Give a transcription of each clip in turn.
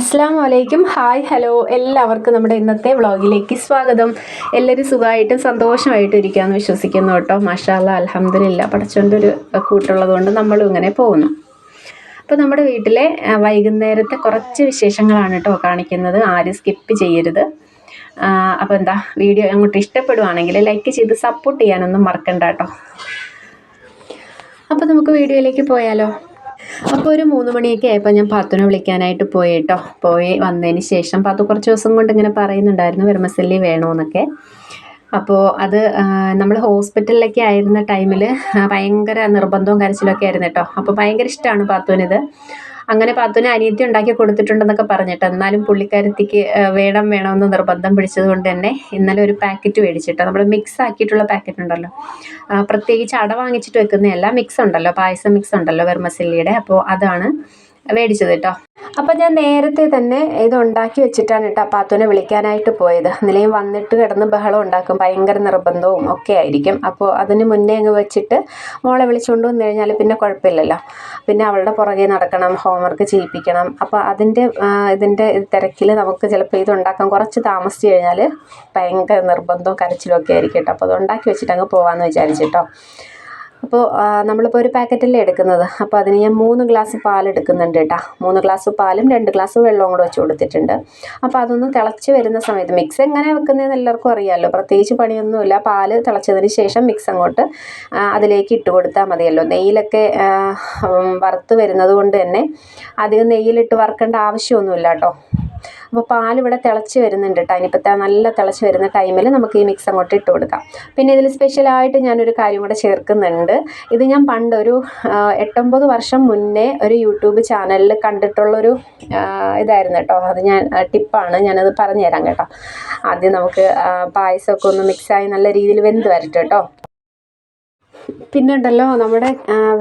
അസ്സാം വലൈക്കും hi hello. എല്ലാവർക്കും നമ്മുടെ ഇന്നത്തെ വ്ളോഗിലേക്ക് സ്വാഗതം. എല്ലാവരും സുഖമായിട്ടും സന്തോഷമായിട്ടും ഇരിക്കാമെന്ന് വിശ്വസിക്കുന്നു കേട്ടോ. മാഷാല്ല അലഹമില്ല പടച്ചോന്റെ ഒരു കൂട്ടുള്ളത് കൊണ്ട് നമ്മളും ഇങ്ങനെ പോകുന്നു. അപ്പോൾ നമ്മുടെ വീട്ടിലെ വൈകുന്നേരത്തെ കുറച്ച് വിശേഷങ്ങളാണ് കേട്ടോ കാണിക്കുന്നത്. ആരും സ്കിപ്പ് ചെയ്യരുത്. അപ്പോൾ എന്താ വീഡിയോ അങ്ങോട്ട് ഇഷ്ടപ്പെടുവാണെങ്കിൽ ലൈക്ക് ചെയ്ത് സപ്പോർട്ട് ചെയ്യാനൊന്നും മറക്കണ്ട കേട്ടോ. അപ്പോൾ നമുക്ക് വീഡിയോയിലേക്ക് പോയാലോ? അപ്പോൾ ഒരു മൂന്ന് മണിയൊക്കെ ആയപ്പോൾ ഞാൻ പാത്തുനെ വിളിക്കാനായിട്ട് പോയി കേട്ടോ പോയി വന്നതിന് ശേഷം പാത്തു കുറച്ച് ദിവസം കൊണ്ട് ഇങ്ങനെ പറയുന്നുണ്ടായിരുന്നു വെർമസല്ലി വേണമെന്നൊക്കെ അപ്പോൾ അത് നമ്മൾ ഹോസ്പിറ്റലിലൊക്കെ ആയിരുന്ന ടൈമിൽ ഭയങ്കര നിർബന്ധവും കരച്ചിലൊക്കെ ആയിരുന്നു കേട്ടോ. അപ്പോൾ ഭയങ്കര ഇഷ്ടമാണ് പാത്തുവിനിത്. അങ്ങനെ പാത്തുവിന് അനിയത്തി ഉണ്ടാക്കി കൊടുത്തിട്ടുണ്ടെന്നൊക്കെ പറഞ്ഞിട്ട്. എന്നാലും പുള്ളിക്കാരത്തിക്ക് വേണം വേണമെന്ന് നിർബന്ധം പിടിച്ചത് കൊണ്ട് തന്നെ ഇന്നലെ ഒരു പാക്കറ്റ് മേടിച്ചിട്ട് നമ്മൾ മിക്സ് ആക്കിയിട്ടുള്ള പാക്കറ്റ് ഉണ്ടല്ലോ. പ്രത്യേകിച്ച് അട വാങ്ങിച്ചിട്ട് വെക്കുന്നതല്ല മിക്സ് ഉണ്ടല്ലോ പായസം മിക്സ് ഉണ്ടല്ലോ വെർമസില്ലിയുടെ അപ്പോൾ അതാണ് മേടിച്ചത് കേട്ടോ. അപ്പം ഞാൻ നേരത്തെ തന്നെ ഇത് ഉണ്ടാക്കി വെച്ചിട്ടാണ് കേട്ടോ പാത്തുവിനെ വിളിക്കാനായിട്ട് പോയത്. നിലയും വന്നിട്ട് കിടന്ന് ബഹളം ഉണ്ടാക്കും ഭയങ്കര നിർബന്ധവും ഒക്കെ ആയിരിക്കും. അപ്പോൾ അതിന് മുന്നേ അങ്ങ് വെച്ചിട്ട് മോളെ വിളിച്ചുകൊണ്ട് വന്നു കഴിഞ്ഞാൽ പിന്നെ കുഴപ്പമില്ലല്ലോ. പിന്നെ അവളുടെ പുറകെ നടക്കണം ഹോംവർക്ക് ചെയ്യിപ്പിക്കണം. അപ്പോൾ അതിന്റെ ഇതിന്റെ തിരക്കിൽ നമുക്ക് ചിലപ്പോൾ ഇത് ഉണ്ടാക്കാൻ കുറച്ച് താമസിച്ച് കഴിഞ്ഞാൽ ഭയങ്കര നിർബന്ധവും കരച്ചിലും ഒക്കെ ആയിരിക്കും കേട്ടോ. അപ്പോൾ അത് ഉണ്ടാക്കി വെച്ചിട്ട് അങ്ങ് പോകാമെന്ന് വിചാരിച്ചിട്ടോ അപ്പോൾ നമ്മളിപ്പോൾ ഒരു പാക്കറ്റല്ലേ എടുക്കുന്നത്. അപ്പോൾ അതിന് ഞാൻ മൂന്ന് ഗ്ലാസ് പാൽ എടുക്കുന്നുണ്ട് കേട്ടോ. മൂന്ന് ഗ്ലാസ് പാലും രണ്ട് ഗ്ലാസ് വെള്ളവും കൂടെ വെച്ച് കൊടുത്തിട്ടുണ്ട്. അപ്പോൾ അതൊന്ന് തിളച്ച് വരുന്ന സമയത്ത് മിക്സ് എങ്ങനെ വെക്കുന്നതെന്ന് എല്ലാവർക്കും അറിയാമല്ലോ പ്രത്യേകിച്ച് പണിയൊന്നുമില്ല. പാൽ തിളച്ചതിന് ശേഷം മിക്സ് അങ്ങോട്ട് അതിലേക്ക് ഇട്ട് കൊടുത്താൽ മതിയല്ലോ. നെയ്യിലൊക്കെ വറുത്ത് വരുന്നത് കൊണ്ട് തന്നെ അധികം നെയ്യിലിട്ട് വറുക്കേണ്ട ആവശ്യമൊന്നുമില്ല കേട്ടോ. അപ്പോൾ പാൽ ഇവിടെ തിളച്ച് വരുന്നുണ്ട് കേട്ടോ ഇനിയിപ്പോൾ നല്ല തിളച്ച് വരുന്ന ടൈമിൽ നമുക്ക് ഈ മിക്സ് അങ്ങോട്ട് ഇട്ട് കൊടുക്കാം. പിന്നെ ഇതിൽ സ്പെഷ്യലായിട്ട് ഞാനൊരു കാര്യം കൂടെ ചേർക്കുന്നുണ്ട്. ഇത് ഞാൻ പണ്ടൊരു എട്ടൊമ്പത് വർഷം മുന്നേ ഒരു യൂട്യൂബ് ചാനലിൽ കണ്ടിട്ടുള്ളൊരു ഇതായിരുന്നു കേട്ടോ അത് ഞാൻ ടിപ്പാണ് ഞാനത് പറഞ്ഞു തരാം കേട്ടോ. ആദ്യം നമുക്ക് പായസമൊക്കെ ഒന്ന് മിക്സായി നല്ല രീതിയിൽ വെന്ത് വരട്ടെ കേട്ടോ പിന്നെ ഉണ്ടല്ലോ നമ്മുടെ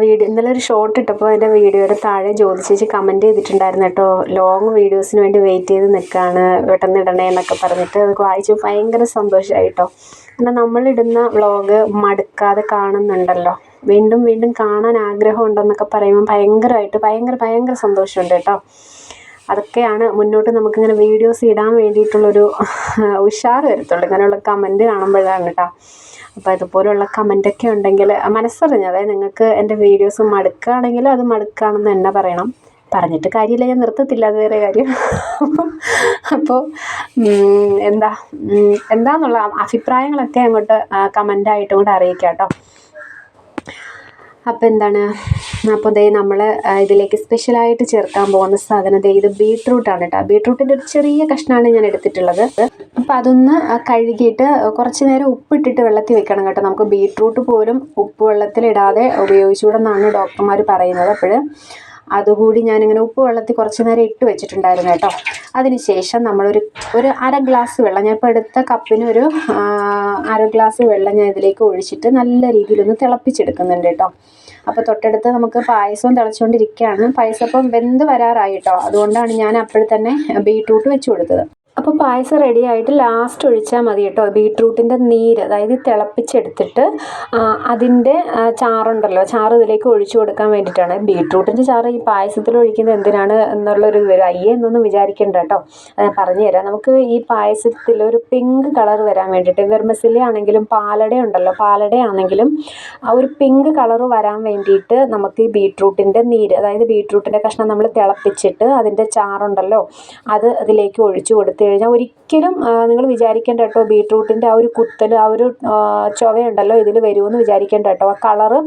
വീഡിയോ ഇന്നലെ ഒരു ഷോർട്ട് ഇട്ടപ്പോൾ അതിന്റെ വീഡിയോയുടെ താഴെ ജ്യോതി ചേച്ചി കമന്റ് ചെയ്തിട്ടുണ്ടായിരുന്നു കേട്ടോ. ലോങ് വീഡിയോസിന് വേണ്ടി വെയിറ്റ് ചെയ്ത് നിൽക്കുകയാണ് പെട്ടെന്ന് ഇടണേ എന്നൊക്കെ പറഞ്ഞിട്ട് അത് വായിച്ചു. ഭയങ്കര സന്തോഷമായി കേട്ടോ കാരണം നമ്മളിടുന്ന വ്ളോഗ് മടുക്കാതെ കാണുന്നുണ്ടല്ലോ. വീണ്ടും വീണ്ടും കാണാൻ ആഗ്രഹം ഉണ്ടെന്നൊക്കെ പറയുമ്പോൾ ഭയങ്കരമായിട്ട് ഭയങ്കര ഭയങ്കര സന്തോഷമുണ്ട് കേട്ടോ. അതൊക്കെയാണ് മുന്നോട്ട് നമുക്കിങ്ങനെ വീഡിയോസ് ഇടാൻ വേണ്ടിയിട്ടുള്ളൊരു ഉഷാർ വരത്തുള്ളൂ. ഇങ്ങനെയുള്ള കമന്റ് കാണുമ്പോഴാണ് കേട്ടോ. അപ്പോൾ ഇതുപോലുള്ള കമന്റൊക്കെ ഉണ്ടെങ്കിൽ മനസ്സറിഞ്ഞ്. അതായത് നിങ്ങൾക്ക് എന്റെ വീഡിയോസ് മടുക്കുകയാണെങ്കിൽ അത് മടുക്കുകയാണെന്ന് തന്നെ പറയണം. പറഞ്ഞിട്ട് കാര്യമില്ല ഞാൻ നിർത്തത്തില്ല അത് വേറെ കാര്യം. അപ്പോൾ എന്താ എന്താന്നുള്ള അഭിപ്രായങ്ങളൊക്കെ അങ്ങോട്ട് കമന്റായിട്ടും കൂടെ അറിയിക്കാം കേട്ടോ. അപ്പോൾ എന്താണ് അപ്പോൾ ദേ നമ്മൾ ഇതിലേക്ക് സ്പെഷ്യലായിട്ട് ചേർക്കാൻ പോകുന്ന സാധനം ദേ ഇത് ബീട്രൂട്ടാണ് കേട്ടോ. ബീട്രൂട്ടിന്റെ ഒരു ചെറിയ കഷ്ണമാണ് ഞാൻ എടുത്തിട്ടുള്ളത്. അപ്പോൾ അതൊന്ന് കഴുകിയിട്ട് കുറച്ച് നേരം ഉപ്പിട്ടിട്ട് വെള്ളത്തിൽ വെക്കണം കേട്ടോ. നമുക്ക് ബീട്രൂട്ട് പോലും ഉപ്പ് വെള്ളത്തിലിടാതെ ഉപയോഗിച്ചുകൂടെന്നാണ് ഡോക്ടർമാർ പറയുന്നത് അപ്പോൾ അതുകൂടി ഞാനിങ്ങനെ ഉപ്പ് വെള്ളത്തിൽ കുറച്ച് നേരം ഇട്ട് വെച്ചിട്ടുണ്ടായിരുന്നു കേട്ടോ. അതിനുശേഷം നമ്മളൊരു ഒരു അര ഗ്ലാസ് വെള്ളം ഞാൻ ഇപ്പോൾ എടുത്ത കപ്പിന് ഒരു അര ഗ്ലാസ് വെള്ളം ഞാൻ ഇതിലേക്ക് ഒഴിച്ചിട്ട് നല്ല രീതിയിലൊന്ന് തിളപ്പിച്ചെടുക്കുന്നുണ്ട് കേട്ടോ. അപ്പോൾ തൊട്ടടുത്ത് നമുക്ക് പായസവും തിളച്ചുകൊണ്ടിരിക്കുകയാണ്. പായസം അപ്പം വെന്ത് വരാറായി കേട്ടോ. അതുകൊണ്ടാണ് ഞാൻ അപ്പോഴത്തന്നെ തന്നെ ബീട്രൂട്ട് വെച്ച് കൊടുത്തത്. അപ്പോൾ പായസം റെഡി ആയിട്ട് ലാസ്റ്റ് ഒഴിച്ചാൽ മതി കേട്ടോ. ബീട്രൂട്ടിന്റെ നീര് അതായത് തിളപ്പിച്ചെടുത്തിട്ട് അതിന്റെ ചാറുണ്ടല്ലോ. ചാറ് ഇതിലേക്ക് ഒഴിച്ചു കൊടുക്കാൻ വേണ്ടിയിട്ടാണ്. ബീട്രൂട്ടിന്റെ ചാറ് ഈ പായസത്തിൽ ഒഴിക്കുന്നത് എന്തിനാണ് എന്നുള്ളൊരു വിവരം അയ്യേ എന്നൊന്നും വിചാരിക്കേണ്ട കേട്ടോ. ഞാൻ പറഞ്ഞു തരാം. നമുക്ക് ഈ പായസത്തിൽ ഒരു പിങ്ക് കളർ വരാൻ വേണ്ടിയിട്ട് വെർമസിലി ആണെങ്കിലും പാലട ഉണ്ടല്ലോ പാലട ആണെങ്കിലും ആ ഒരു പിങ്ക് കളർ വരാൻ വേണ്ടിയിട്ട് നമുക്ക് ഈ ബീട്രൂട്ടിന്റെ നീര് അതായത് ബീട്രൂട്ടിന്റെ കഷ്ണം നമ്മൾ തിളപ്പിച്ചിട്ട് അതിന്റെ ചാറുണ്ടല്ലോ അത് അതിലേക്ക് ഒഴിച്ചു കൊടുത്തു കഴിഞ്ഞാൽ ഒരിക്കലും നിങ്ങൾ വിചാരിക്കേണ്ട കേട്ടോ ബീട്രൂട്ടിന്റെ ആ ഒരു കുത്തൽ ആ ഒരു ചുവയുണ്ടല്ലോ ഇതിൽ വരുമെന്ന് വിചാരിക്കേണ്ട കേട്ടോ. ആ കളറ്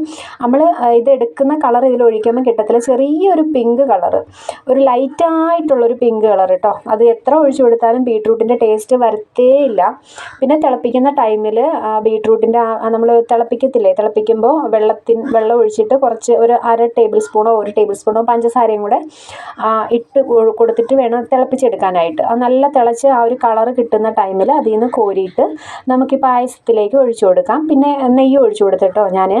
നമ്മൾ ഇത് എടുക്കുന്ന കളർ ഇതിൽ ഒഴിക്കുമ്പോൾ കിട്ടത്തില്ല. ചെറിയൊരു പിങ്ക് കളറ്. ഒരു ലൈറ്റായിട്ടുള്ളൊരു പിങ്ക് കളർ കേട്ടോ അത് എത്ര ഒഴിച്ചു കൊടുത്താലും ബീട്രൂട്ടിന്റെ ടേസ്റ്റ് വരത്തേയില്ല പിന്നെ തിളപ്പിക്കുന്ന ടൈമിൽ ബീട്രൂട്ടിന്റെ നമ്മൾ തിളപ്പിക്കത്തില്ലേ? തിളപ്പിക്കുമ്പോൾ വെള്ളത്തിൻ വെള്ളം ഒഴിച്ചിട്ട് കുറച്ച് ഒരു അര ടേബിൾ സ്പൂണോ ഒരു ടേബിൾ സ്പൂണോ പഞ്ചസാരയും കൂടെ ഇട്ട് കൊടുത്തിട്ട് വേണം തിളപ്പിച്ചെടുക്കാനായിട്ട്. നല്ല നല്ല തിളച്ച് ആ ഒരു കളർ കിട്ടുന്ന ടൈമിൽ അതിൽ നിന്ന് കോരിയിട്ട് നമുക്ക് പായസത്തിലേക്ക് ഒഴിച്ചു കൊടുക്കാം. പിന്നെ നെയ്യ് ഒഴിച്ചു കൊടുത്തിട്ടോ ഞാൻ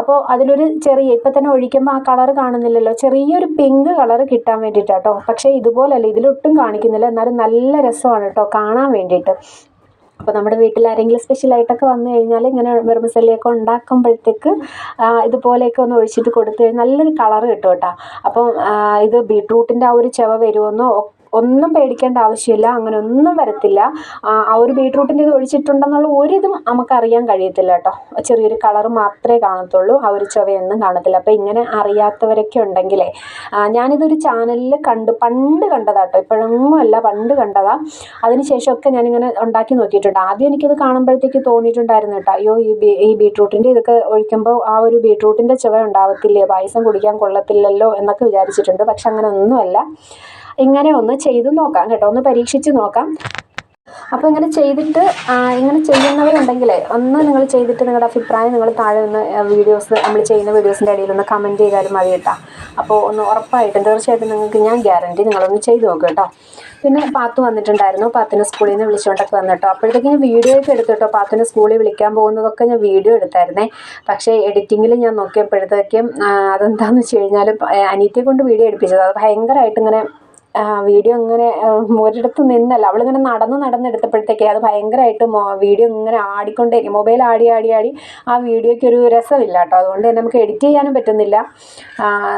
അപ്പോൾ അതിലൊരു ചെറിയ ഇപ്പം തന്നെ ഒഴിക്കുമ്പോൾ ആ കളർ കാണുന്നില്ലല്ലോ. ചെറിയൊരു പിങ്ക് കളർ കിട്ടാൻ വേണ്ടിയിട്ടാട്ടോ പക്ഷേ ഇതുപോലല്ല ഇതിലൊട്ടും കാണിക്കുന്നില്ല. എന്നാലും നല്ല രസമാണ് കേട്ടോ കാണാൻ വേണ്ടിയിട്ട്. അപ്പോൾ നമ്മുടെ വീട്ടിൽ ആരെങ്കിലും സ്പെഷ്യലായിട്ടൊക്കെ വന്നു കഴിഞ്ഞാൽ ഇങ്ങനെ വെറുമസല്ലിയൊക്കെ ഉണ്ടാക്കുമ്പോഴത്തേക്ക് ഇതുപോലെയൊക്കെ ഒന്ന് ഒഴിച്ചിട്ട് കൊടുത്തു കഴിഞ്ഞാൽ നല്ലൊരു കളർ കിട്ടും കേട്ടോ അപ്പം ഇത് ബീട്രൂട്ടിന്റെ ആ ഒരു ചെവ വരുമെന്നോ ഒന്നും പേടിക്കേണ്ട ആവശ്യമില്ല അങ്ങനെ ഒന്നും വരത്തില്ല. ആ ഒരു ബീട്രൂട്ടിന്റെ ഇത് ഒഴിച്ചിട്ടുണ്ടെന്നുള്ള ഒരിതും നമുക്കറിയാൻ കഴിയത്തില്ല കേട്ടോ. ചെറിയൊരു കളർ മാത്രമേ കാണത്തുള്ളൂ ആ ഒരു ചുവയൊന്നും കാണത്തില്ല. അപ്പോൾ ഇങ്ങനെ അറിയാത്തവരൊക്കെ ഉണ്ടെങ്കിലേ ഞാനിതൊരു ചാനലിൽ കണ്ട് പണ്ട് കണ്ടതാ കേട്ടോ. ഇപ്പോഴൊന്നും അല്ല പണ്ട് കണ്ടതാ. അതിനുശേഷമൊക്കെ ഞാനിങ്ങനെ ഉണ്ടാക്കി നോക്കിയിട്ടുണ്ട്. ആദ്യം എനിക്കത് കാണുമ്പോഴത്തേക്ക് തോന്നിയിട്ടുണ്ടായിരുന്നു കേട്ടോ. അയ്യോ ഈ ബീ ഈ ബീട്രൂട്ടിന്റെ ഇതൊക്കെ ഒഴിക്കുമ്പോൾ ആ ഒരു ബീട്രൂട്ടിന്റെ ചുവ ഉണ്ടാവത്തില്ലേ? പായസം കുടിക്കാൻ കൊള്ളത്തില്ലല്ലോ എന്നൊക്കെ വിചാരിച്ചിട്ടുണ്ട്. പക്ഷെ അങ്ങനെ ഒന്നുമല്ല. ഇങ്ങനെ ഒന്ന് ചെയ്ത് നോക്കാം കേട്ടോ. ഒന്ന് പരീക്ഷിച്ച് നോക്കാം. അപ്പോൾ ഇങ്ങനെ ചെയ്തിട്ട് ഇങ്ങനെ ചെയ്യുന്നവരുണ്ടെങ്കിൽ ഒന്ന് നിങ്ങൾ ചെയ്തിട്ട് നിങ്ങളുടെ അഭിപ്രായം നിങ്ങൾ താഴെ ഒന്ന് വീഡിയോസ് നമ്മൾ ചെയ്യുന്ന വീഡിയോസിന്റെ ഇടയിൽ ഒന്ന് കമന്റ് ചെയ്താലും മതി കേട്ടോ. അപ്പോൾ ഒന്ന് ഉറപ്പായിട്ടും തീർച്ചയായിട്ടും നിങ്ങൾക്ക് ഞാൻ ഗ്യാരണ്ടി നിങ്ങളൊന്ന് ചെയ്ത് നോക്കുക കേട്ടോ. പിന്നെ പാത്തു വന്നിട്ടുണ്ടായിരുന്നു. പാത്തിനെ സ്കൂളിൽ നിന്ന് വിളിച്ചുകൊണ്ടൊക്കെ വന്നിട്ടോ അപ്പോഴത്തേക്ക് ഞാൻ വീഡിയോ ഒക്കെ എടുത്തിട്ടോ പാത്തിനെ സ്കൂളിൽ വിളിക്കാൻ പോകുന്നതൊക്കെ ഞാൻ വീഡിയോ എടുത്തായിരുന്നേ. പക്ഷേ എഡിറ്റിങ്ങിൽ ഞാൻ നോക്കിയപ്പോഴത്തേക്കും അതെന്താണെന്ന് വെച്ച് കഴിഞ്ഞാൽ അനീറ്റയെ കൊണ്ട് വീഡിയോ എടുപ്പിച്ചത്. അത് ഭയങ്കരമായിട്ട് ഇങ്ങനെ വീഡിയോ ഇങ്ങനെ ഒരിടത്ത് നിന്നല്ല. അവളിങ്ങനെ നടന്ന് നടന്നെടുത്തപ്പോഴത്തേക്ക് അത് ഭയങ്കരമായിട്ട് വീഡിയോ ഇങ്ങനെ ആടിക്കൊണ്ടേ മൊബൈൽ ആടി ആടി ആടി ആ വീഡിയോയ്ക്ക് ഒരു രസമില്ല കേട്ടോ അതുകൊണ്ട് തന്നെ നമുക്ക് എഡിറ്റ് ചെയ്യാനും പറ്റുന്നില്ല.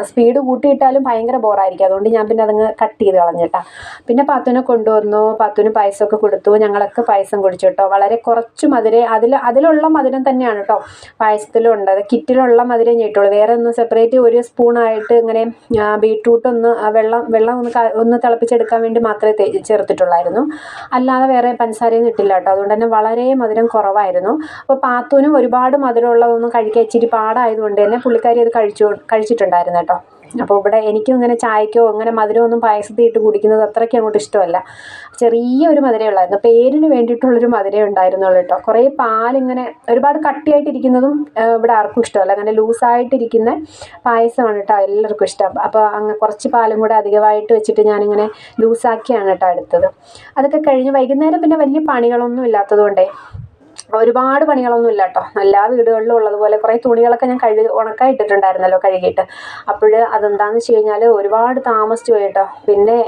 സ്പീഡ് കൂട്ടിയിട്ടാലും ഭയങ്കര ബോറായിരിക്കും അതുകൊണ്ട് ഞാൻ പിന്നെ അതങ്ങ് കട്ട് ചെയ്ത് കളഞ്ഞിട്ടാ. പിന്നെ പത്തുനെ കൊണ്ടുവന്നു. പാത്തുന് പായസമൊക്കെ കൊടുത്തു. ഞങ്ങളൊക്കെ പൈസം കുടിച്ചു കേട്ടോ വളരെ കുറച്ച് മധുരം അതിൽ അതിലുള്ള മധുരം തന്നെയാണ് കേട്ടോ പായസത്തിലുണ്ട്. അത് കിറ്റിലുള്ള മധുരം ഞെട്ടുള്ളൂ വേറെ ഒന്ന് സെപ്പറേറ്റ് ഒരു സ്പൂണായിട്ട് ഇങ്ങനെ ബീട്രൂട്ട് ഒന്ന് വെള്ളം വെള്ളം ഒന്ന് ഒന്ന് തിളപ്പിച്ചെടുക്കാൻ വേണ്ടി മാത്രമേ ചേർത്തിട്ടുള്ളായിരുന്നു. അല്ലാതെ വേറെ പഞ്ചസാരയും ഇട്ടില്ല കേട്ടോ. അതുകൊണ്ട് തന്നെ വളരെ മധുരം കുറവായിരുന്നു. അപ്പോൾ പാത്തൂനും ഒരുപാട് മധുരമുള്ളതൊന്നും കഴിക്കാൻ ഇച്ചിരി പാടായതുകൊണ്ട് തന്നെ പുള്ളിക്കാരി അത് കഴിച്ചു കഴിച്ചിട്ടുണ്ടായിരുന്നു കേട്ടോ. അപ്പോൾ ഇവിടെ എനിക്കും ഇങ്ങനെ ചായക്കോ അങ്ങനെ മധുരമൊന്നും പായസത്തിൽ ഇട്ട് കുടിക്കുന്നത് അത്രയ്ക്ക് അങ്ങോട്ട് ഇഷ്ടമല്ല. ചെറിയൊരു മധുരമേ ഉള്ളായിരുന്നു. പേരിന് വേണ്ടിയിട്ടുള്ളൊരു മധുരമേ ഉണ്ടായിരുന്നുള്ളൂ കേട്ടോ. കുറേ പാലിങ്ങനെ ഒരുപാട് കട്ടിയായിട്ടിരിക്കുന്നതും ഇവിടെ ആർക്കും ഇഷ്ടമല്ല. അങ്ങനെ ലൂസായിട്ടിരിക്കുന്ന പായസമാണ് കേട്ടോ എല്ലാവർക്കും ഇഷ്ടം. അപ്പോൾ അങ്ങ് കുറച്ച് പാലും കൂടെ അധികമായിട്ട് വെച്ചിട്ട് ഞാനിങ്ങനെ ലൂസാക്കിയാണ് കേട്ടോ എടുത്തത്. അതൊക്കെ കഴിഞ്ഞ് വൈകുന്നേരം പിന്നെ വലിയ പണികളൊന്നും ഇല്ലാത്തത് കൊണ്ടേ ഒരുപാട് പണികളൊന്നും ഇല്ല കേട്ടോ എല്ലാ വീടുകളിലും ഉള്ളതുപോലെ കുറേ തുണികളൊക്കെ ഞാൻ കഴുകി ഉണക്കാൻ ഇട്ടിട്ടുണ്ടായിരുന്നല്ലോ കഴുകിയിട്ട്. അപ്പോൾ അതെന്താണെന്ന് വെച്ച് കഴിഞ്ഞാൽ ഒരുപാട് താമസിച്ചു പോയി കേട്ടോ പിന്നെ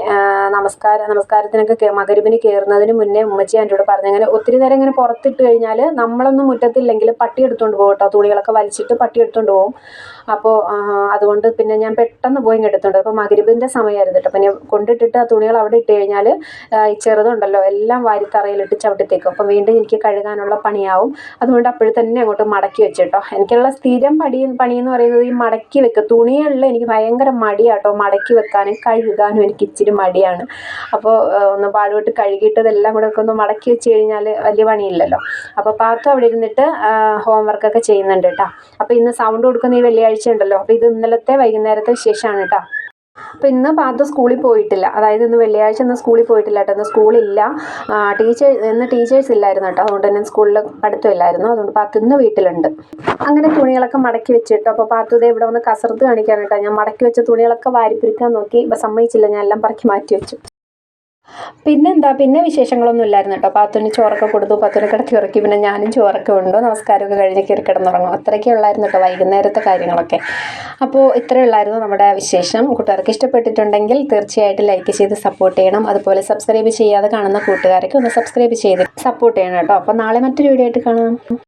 നമസ്കാര നമസ്കാരം നമസ്കാരത്തിനൊക്കെ മകരുവിന് കയറുന്നതിന് മുന്നേ ഉമ്മച്ചി എന്റെ കൂടെ പറഞ്ഞു. അങ്ങനെ ഒത്തിരി നേരം ഇങ്ങനെ പുറത്തിട്ട് കഴിഞ്ഞാൽ നമ്മളൊന്നും മുറ്റത്തില്ലെങ്കിൽ പട്ടി എടുത്തുകൊണ്ട് പോകും കേട്ടോ. തുണികളൊക്കെ വലിച്ചിട്ട് പട്ടി എടുത്തുകൊണ്ട് പോകും. അപ്പോൾ അതുകൊണ്ട് പിന്നെ ഞാൻ പെട്ടെന്ന് പോയി എടുത്തുണ്ട് അപ്പോൾ മകരുവിന്റെ സമയമായിരുന്നു കേട്ടോ. പിന്നെ കൊണ്ടിട്ടിട്ട് ആ തുണികൾ അവിടെ ഇട്ട് കഴിഞ്ഞാൽ ചെറുതുണ്ടല്ലോ എല്ലാം വാരിത്തറയിലിട്ട് ചവിട്ടിത്തേക്കും. അപ്പോൾ വീണ്ടും എനിക്ക് കഴുകാനുള്ള പണിയാവും. അതുകൊണ്ട് അപ്പോഴും തന്നെ അങ്ങോട്ട് മടക്കി വെച്ചു കേട്ടോ എനിക്കുള്ള സ്ഥിരം പടി പണി എന്ന് പറയുന്നത് ഈ മടക്കി വെക്കുക തുണികളിൽ എനിക്ക് ഭയങ്കര മടിയാട്ടോ. മടക്കി വെക്കാനും കഴുകാനും എനിക്ക് ഇച്ചിരി മടിയാണ്. അപ്പോൾ ഒന്ന് പാടുപെട്ട് കഴുകിയിട്ടതെല്ലാം കൂടെ ഒക്കെ ഒന്ന് മടക്കി വെച്ച് കഴിഞ്ഞാൽ വലിയ പണിയില്ലല്ലോ. അപ്പോൾ പാത്തു അവിടെ ഇരുന്നിട്ട് ഹോംവർക്കൊക്കെ ചെയ്യുന്നുണ്ട് കേട്ടോ. അപ്പോൾ ഇന്ന് സൗണ്ട് കൊടുക്കുന്ന ഈ വെള്ളിയാഴ്ച ഉണ്ടല്ലോ. അപ്പോൾ ഇത് ഇന്നലത്തെ വൈകുന്നേരത്തെ ശേഷമാണ് കേട്ടോ. അപ്പോൾ ഇന്ന് പാത്തു സ്കൂളിൽ പോയിട്ടില്ല. അതായത് ഇന്ന് വെള്ളിയാഴ്ച ഇന്ന് സ്കൂളിൽ പോയിട്ടില്ല കേട്ടോ. ഇന്ന് സ്കൂളില്ല ടീച്ചർ ഇന്ന് ടീച്ചേഴ്സ് ഇല്ലായിരുന്നു കേട്ടോ. അതുകൊണ്ട് തന്നെ സ്കൂളിൽ പഠിത്തമില്ലായിരുന്നു അതുകൊണ്ട് പാത്തു ഇന്ന് വീട്ടിലുണ്ട്. അങ്ങനെ തുണികളൊക്കെ മടക്കി വെച്ചിട്ടോ. അപ്പോൾ പാത്തു ദേ ഇവിടെ വന്ന് കസർത്ത് കാണിക്കാൻ കേട്ടോ ഞാൻ മടക്കി വെച്ച തുണികളൊക്കെ വാരിപ്പിരിക്കാൻ നോക്കി. സമ്മതിച്ചില്ല. ഞാൻ എല്ലാം പറക്കി മാറ്റി വെച്ചു. പിന്നെന്താ? പിന്നെ വിശേഷങ്ങളൊന്നും ഇല്ലായിരുന്നു കേട്ടോ. പാത്തുന് ചോറൊക്കെ കൊടുത്തു. പാത്തുനെ കിടത്തി ഉറക്കി. പിന്നെ ഞാനും ചോറൊക്കെ ഉണ്ടോ. നമസ്കാരമൊക്കെ കഴിഞ്ഞ് കയറി കിടന്നുറങ്ങും. അത്രയൊക്കെ ഉള്ളായിരുന്നു കേട്ടോ വൈകുന്നേരത്തെ കാര്യങ്ങളൊക്കെ. അപ്പോൾ ഇത്രയേ ഉള്ളായിരുന്നു നമ്മുടെ വിശേഷം. കൂട്ടുകാർക്ക് ഇഷ്ടപ്പെട്ടിട്ടുണ്ടെങ്കിൽ തീർച്ചയായിട്ടും ലൈക്ക് ചെയ്ത് സപ്പോർട്ട് ചെയ്യണം. അതുപോലെ സബ്സ്ക്രൈബ് ചെയ്യാതെ കാണുന്ന കൂട്ടുകാരൊക്കെ ഒന്ന് സബ്സ്ക്രൈബ് ചെയ്ത് സപ്പോർട്ട് ചെയ്യണം കേട്ടോ. അപ്പോൾ നാളെ മറ്റൊരു വീഡിയോ ആയിട്ട് കാണാം.